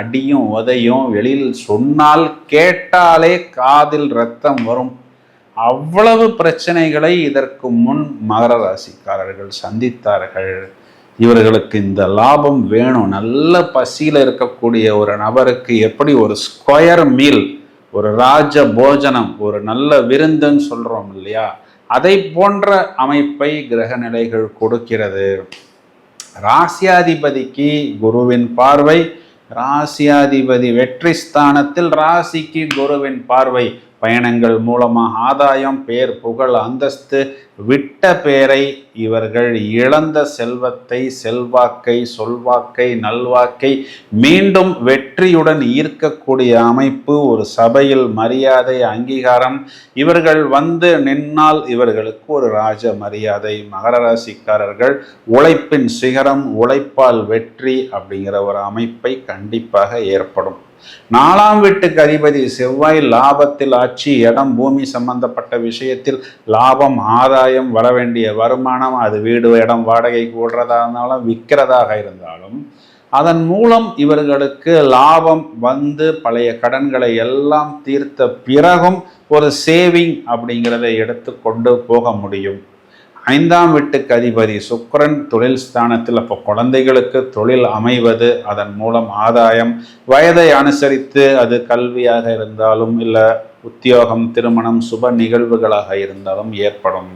அடியும் உதையும் வெளியில் சொன்னால் கேட்டாலே காதில் ரத்தம் வரும். அவ்வளவு பிரச்சனைகளை இதற்கு முன் மகர ராசிக்காரர்கள் சந்தித்தார்கள். இவர்களுக்கு இந்த லாபம் வேணும். நல்ல பசியில் இருக்கக்கூடிய ஒரு நபருக்கு எப்படி ஒரு ஸ்கொயர் மீல் ஒரு ராஜ போஜனம் ஒரு நல்ல விருந்துன்னு சொல்றோம் இல்லையா? அதை போன்ற அமைப்பை கிரக நிலைகள் கொடுக்கிறது. ராசியாதிபதிக்கு குருவின் பார்வை ராசியாதிபதி வெற்றி ஸ்தானத்தில் ராசிக்கு குருவின் பார்வை. பயணங்கள் மூலமாக ஆதாயம் பேர் புகழ் அந்தஸ்து விட்ட பேரை இவர்கள் இழந்த செல்வத்தை செல்வாக்கை சொல்வாக்கை நல்வாக்கை மீண்டும் வெற்றியுடன் ஈர்க்கக்கூடிய அமைப்பு ஒரு சபையில் மரியாதை அங்கீகாரம். இவர்கள் வந்து நின்னால் இவர்களுக்கு ஒரு ராஜ மரியாதை. மகர ராசிக்காரர்கள் உழைப்பின் சிகரம் உழைப்பால் வெற்றி அப்படிங்கிற ஒரு அமைப்பை கண்டிப்பாக ஏற்படும். நாலாம் வீட்டுக்கு அதிபதி செவ்வாய் லாபத்தில் ஆட்சி இடம் பூமி சம்பந்தப்பட்ட விஷயத்தில் லாபம் ஆதாயம் வர வேண்டிய வருமானம் அது வீடு இடம் வாடகைக்கு கூடுறதா இருந்தாலும் விற்கிறதாக இருந்தாலும் அதன் மூலம் இவர்களுக்கு லாபம் வந்து பழைய கடன்களை எல்லாம் தீர்த்த பிறகும் ஒரு சேவிங் அப்படிங்கிறதை எடுத்து கொண்டு போக முடியும். ஐந்தாம் வீட்டுக்கு அதிபதி சுக்கரன் தொழில் ஸ்தானத்தில் அப்போ குழந்தைகளுக்கு தொழில் அமைவது அதன் மூலம் ஆதாயம் வயதை அனுசரித்து அது கல்வியாக இருந்தாலும் இல்லை உத்தியோகம் திருமணம் சுப நிகழ்வுகளாக இருந்தாலும் ஏற்படும்.